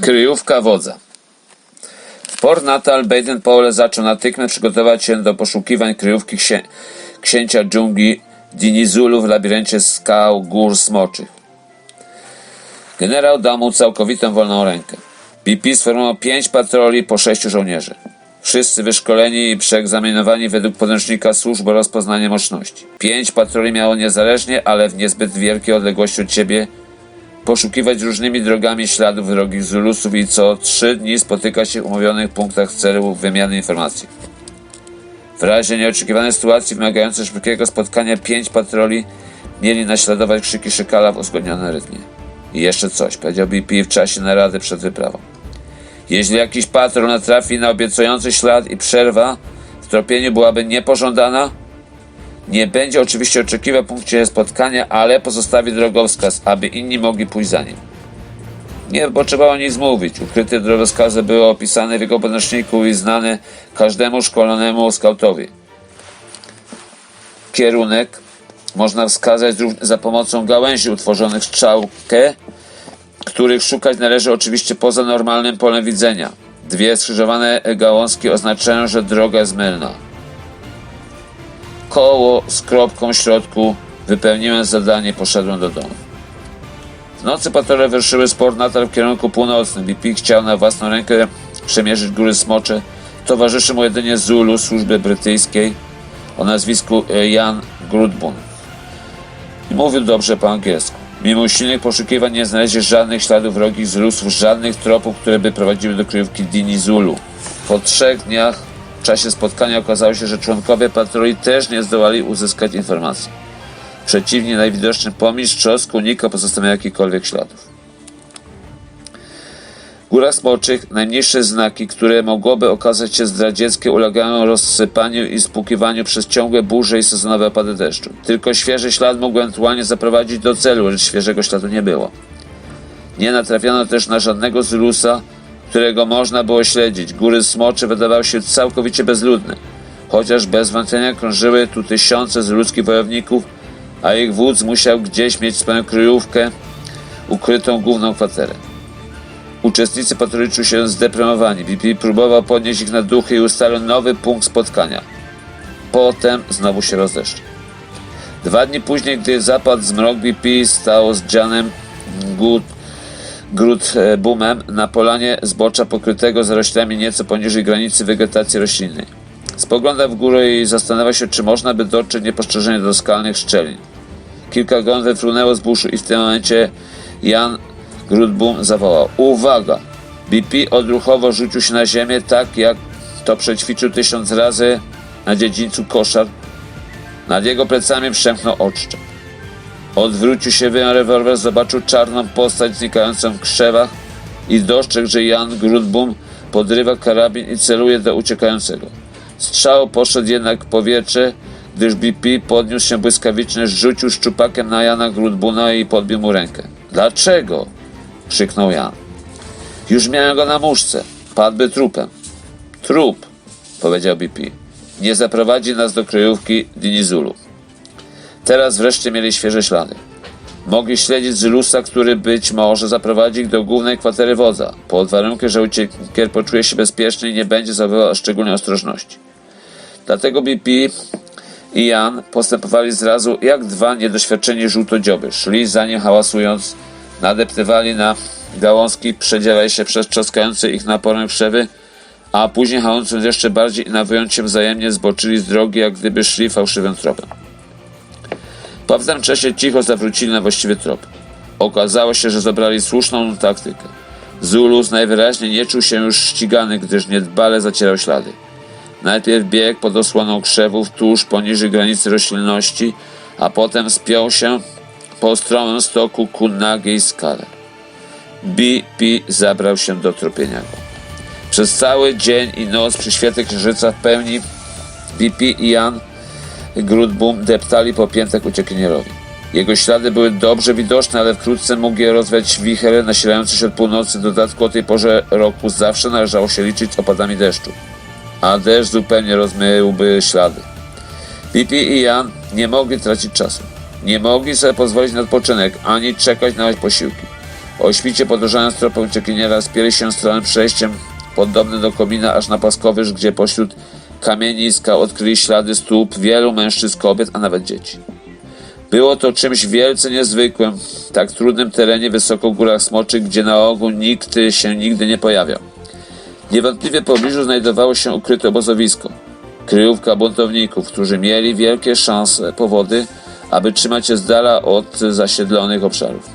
Kryjówka wodza. W Port Natal Baden Powell zaczął natychmiast przygotować się do poszukiwań kryjówki księ księcia dżungli Dinizulu w labiryncie skał gór smoczych. Generał dał mu całkowitą wolną rękę. BP sformował pięć patroli po sześciu żołnierzy. Wszyscy wyszkoleni i przeegzaminowani według podręcznika służb rozpoznania mocności. Pięć patroli miało niezależnie, ale w niezbyt wielkiej odległości od siebie poszukiwać różnymi drogami śladów wrogich Zulusów i co trzy dni spotykać się w umówionych punktach w celu wymiany informacji. W razie nieoczekiwanej sytuacji wymagającej szybkiego spotkania pięć patroli mieli naśladować krzyki szykala w uzgodnionym rytmie. I jeszcze coś, powiedział BP w czasie narady przed wyprawą. Jeśli jakiś patrol natrafi na obiecujący ślad i przerwa w tropieniu byłaby niepożądana, nie będzie oczywiście oczekiwał w punkcie spotkania, ale pozostawi drogowskaz, aby inni mogli pójść za nim. Nie potrzeba o nic mówić. Ukryte drogowskazy były opisane w jego podręczniku i znane każdemu szkolonemu skautowi. Kierunek można wskazać za pomocą gałęzi utworzonych strzałkę, których szukać należy oczywiście poza normalnym polem widzenia. Dwie skrzyżowane gałązki oznaczają, że droga jest mylna. Koło z kropką w środku wypełniłem zadanie, poszedłem do domu. W nocy patrole wyruszyły z Port Natal w kierunku północnym. BP chciał na własną rękę przemierzyć góry Smocze. Towarzyszy mu jedynie Zulu służby brytyjskiej o nazwisku e, Jan Grudbun. I mówił dobrze po angielsku. Mimo silnych poszukiwań nie znaleźli żadnych śladów wrogich Zulusów, żadnych tropów, które by prowadziły do kryjówki Dini Zulu. Po trzech dniach w czasie spotkania okazało się, że członkowie patroli też nie zdołali uzyskać informacji. Przeciwnie, najwidoczniej pomistrz trzosku unikał pozostawienia jakichkolwiek śladów. W górach smoczych najmniejsze znaki, które mogłoby okazać się zdradzieckie, ulegają rozsypaniu i spłukiwaniu przez ciągłe burze i sezonowe opady deszczu. Tylko świeży ślad mógł ewentualnie zaprowadzić do celu, lecz świeżego śladu nie było. Nie natrafiono też na żadnego Zulusa, którego można było śledzić. Góry smocze wydawały się całkowicie bezludne, chociaż bez wątpienia krążyły tu tysiące zuluskich wojowników, a ich wódz musiał gdzieś mieć swoją kryjówkę, ukrytą główną kwaterę. Uczestnicy patroli czuли się zdeprymowani. BP próbował podnieść ich na duchy i ustalił nowy punkt spotkania. Potem znowu się rozeszli. Dwa dni później, gdy zapadł zmrok, BP stał z Janem Good, Grudbumem na polanie zbocza pokrytego zaroślami nieco poniżej granicy wegetacji roślinnej. Spoglądał w górę i zastanawiał się, czy można by dotrzeć niepostrzeżenie do skalnych szczelin. Kilka gon wyfrunęło z buszu i w tym momencie Jan Grudbum zawołał. Uwaga! BP odruchowo rzucił się na ziemię tak, jak to przećwiczył tysiąc razy na dziedzińcu koszar. Nad jego plecami przemknął odszczep. Odwrócił się, wyjął rewolwer, zobaczył czarną postać znikającą w krzewach i dostrzegł, że Jan Grudbum podrywa karabin i celuje do uciekającego. Strzał poszedł jednak w powietrze, gdyż BP podniósł się błyskawicznie, rzucił szczupakiem na Jana Grudbuna i podbił mu rękę. Dlaczego? krzyknął Jan. Już miałem go na muszce. Padłby trupem. Trup, powiedział BP. Nie zaprowadzi nas do kryjówki Dinizulu. Teraz wreszcie mieli świeże ślady. Mogli śledzić Zulusa, który być może zaprowadzi ich do głównej kwatery wodza, pod warunkiem, że uciekier poczuje się bezpiecznie i nie będzie zachowywał szczególnej ostrożności. Dlatego BP i Jan postępowali zrazu jak dwa niedoświadczeni żółtodzioby. Szli za nim hałasując, nadeptywali na gałązki, przedziewali się przez trzaskające ich naporem krzewy, a później hałując jeszcze bardziej i nawiązując się wzajemnie zboczyli z drogi, jak gdyby szli fałszywym tropem. Po pewnym czasie cicho zawrócili na właściwy trop. Okazało się, że zabrali słuszną taktykę. Zulus najwyraźniej nie czuł się już ścigany, gdyż niedbale zacierał ślady. Najpierw biegł pod osłoną krzewów tuż poniżej granicy roślinności, a potem spiął się po stromym stoku ku nagiej skale. BP zabrał się do tropienia. Przez cały dzień i noc przy świetle księżyca w pełni BP i Jan Grudbum deptali po piętach uciekinierowi. Jego ślady były dobrze widoczne, ale wkrótce mógł je rozwiać wicher nasilający się od północy. W dodatku o tej porze roku zawsze należało się liczyć z opadami deszczu, a deszcz zupełnie rozmyłby ślady. BP i Jan nie mogli tracić czasu. Nie mogli sobie pozwolić na odpoczynek, ani czekać na posiłki. O świcie podążając tropem uciekiniera spieli się stronę przejściem podobnym do komina aż na płaskowyż, gdzie pośród kamieni i skał odkryli ślady stóp wielu mężczyzn, kobiet, a nawet dzieci. Było to czymś wielce niezwykłym w tak trudnym terenie wysoko w górach smoczych, gdzie na ogół nikt się nigdy nie pojawiał. Niewątpliwie w pobliżu znajdowało się ukryte obozowisko, kryjówka buntowników, którzy mieli wielkie szanse, powody, aby trzymać się z dala od zasiedlonych obszarów.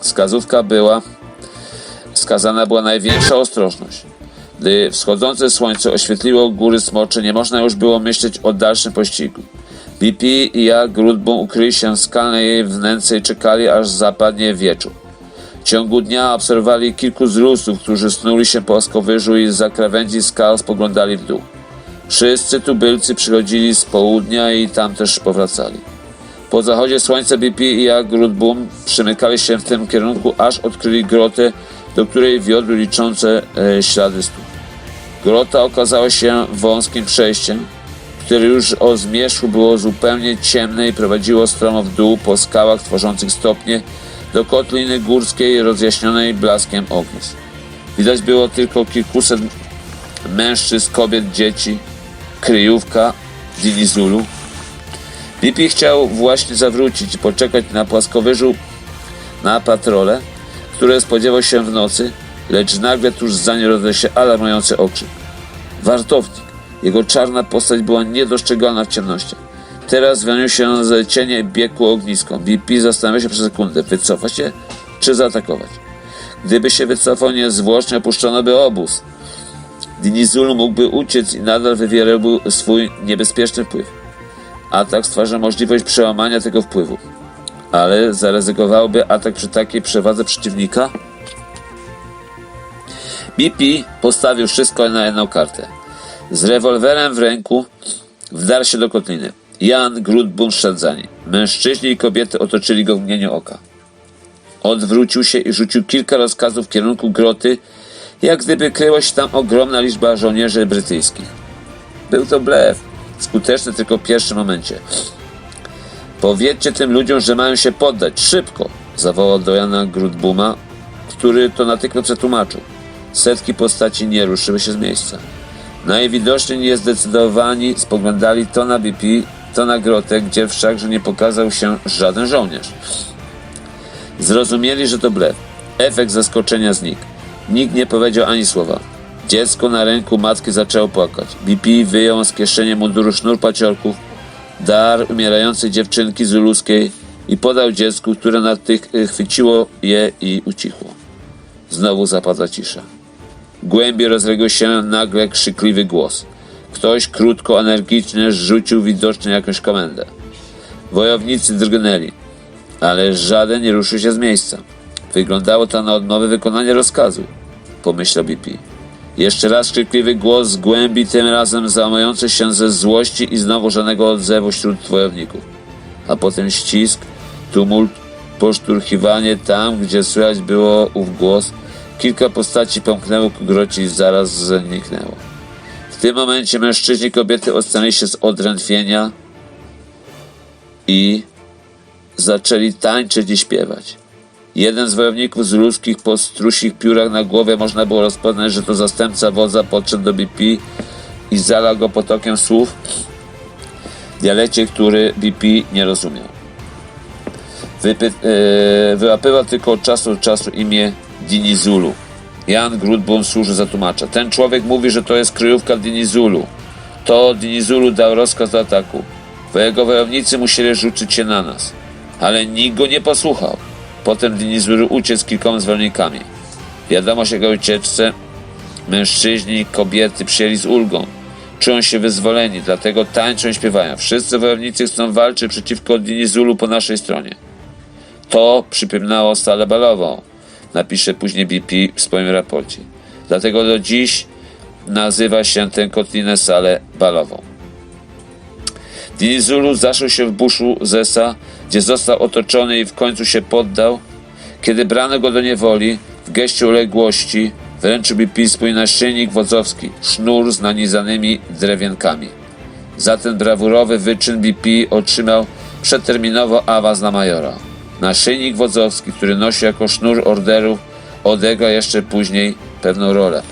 Wskazówka była, skazana była największa ostrożność. Gdy wschodzące słońce oświetliło góry smocze, nie można już było myśleć o dalszym pościgu. BP i ja Grudbą ukryli się w skalnej wnęce i czekali, aż zapadnie wieczór. W ciągu dnia obserwowali kilku zrusów, którzy snuli się po oskowyżu i z krawędzi skał spoglądali w dół. Wszyscy tubylcy przychodzili z południa i tam też powracali. Po zachodzie słońca BP i ja Grudbum przymykali się w tym kierunku, aż odkryli grotę, do której wiodły liczące e, ślady stóp. Grota okazała się wąskim przejściem, które już o zmierzchu było zupełnie ciemne i prowadziło stromo w dół po skałach tworzących stopnie do kotliny górskiej rozjaśnionej blaskiem ognisk. Widać było tylko kilkuset mężczyzn, kobiet, dzieci, kryjówka Dinizulu. Lipi chciał właśnie zawrócić i poczekać na płaskowyżu na patrole, które spodziewał się w nocy, lecz nagle tuż za nie rozległ się alarmujący okrzyk. Wartownik. Jego czarna postać była niedostrzegalna w ciemnościach. Teraz wyłonił się z cienia i biegło ognisko. BP zastanawiał się przez sekundę, wycofać się czy zaatakować. Gdyby się wycofał, niezwłocznie opuszczono by obóz. Dinizulu mógłby uciec i nadal wywierałby swój niebezpieczny wpływ. Atak stwarza możliwość przełamania tego wpływu. Ale zaryzykowałby atak przy takiej przewadze przeciwnika? BP postawił wszystko na jedną kartę. Z rewolwerem w ręku wdarł się do kotliny. Jan Grudbun szedł za nim. Mężczyźni i kobiety otoczyli go w mgnieniu oka. Odwrócił się i rzucił kilka rozkazów w kierunku groty, jak gdyby kryła się tam ogromna liczba żołnierzy brytyjskich. Był to blef, skuteczny tylko w pierwszym momencie. Powiedzcie tym ludziom, że mają się poddać, szybko! zawołał do Jana Grudbuma, który to natychmiast przetłumaczył. Setki postaci nie ruszyły się z miejsca. Najwidoczniej niezdecydowani spoglądali to na BP, to na grotę, gdzie wszakże nie pokazał się żaden żołnierz. Zrozumieli, że to blef. Efekt zaskoczenia znikł. Nikt nie powiedział ani słowa. Dziecko na ręku matki zaczęło płakać. BP wyjął z kieszeni munduru sznur paciorków, dar umierającej dziewczynki zuluskiej i podał dziecku, które na tych chwyciło je i ucichło. Znowu zapadła cisza. Głębiej rozległ się nagle krzykliwy głos. Ktoś krótko, energicznie rzucił widocznie jakąś komendę. Wojownicy drgnęli, ale żaden nie ruszył się z miejsca. Wyglądało to na odmowę wykonania rozkazu, pomyślał BP. Jeszcze raz krzykliwy głos z głębi, tym razem załamający się ze złości i znowu żadnego odzewu wśród wojowników. A potem ścisk, tumult, poszturchiwanie tam, gdzie słychać było ów głos. Kilka postaci pomknęło ku grocie i zaraz zniknęło. W tym momencie mężczyźni i kobiety odstanęli się z odrętwienia i zaczęli tańczyć i śpiewać. Jeden z wojowników z ruskich po strusich piórach na głowie można było rozpoznać, że to zastępca wodza podszedł do BP i zalał go potokiem słów w dialekcie, który BP nie rozumiał. Wypy- e, wyłapywał tylko od czasu do czasu imię Dinizulu. Jan Grudbun służy za tłumacza. Ten człowiek mówi, że to jest kryjówka Dinizulu. To Dinizulu dał rozkaz do ataku. Bo jego wojownicy musieli rzucić się na nas. Ale nikt go nie posłuchał. Potem Dinizulu uciekł kilkoma zwolennikami. Wiadomość o jego ucieczce mężczyźni i kobiety przyjęli z ulgą. Czują się wyzwoleni, dlatego tańczą i śpiewają. Wszyscy wojownicy chcą walczyć przeciwko Dinizulu po naszej stronie. To przypominało salę balową, napisze później BP w swoim raporcie. Dlatego do dziś nazywa się tę kotlinę salę balową. Dinizulu zaszł się w buszu Zesa, gdzie został otoczony i w końcu się poddał. Kiedy brano go do niewoli, w geście uległości wręczył BP swój naszyjnik wodzowski, sznur z nanizanymi drewienkami. Za ten brawurowy wyczyn BP otrzymał przedterminowo awans na majora. Naszyjnik wodzowski, który nosi jako sznur orderów, odegra jeszcze później pewną rolę.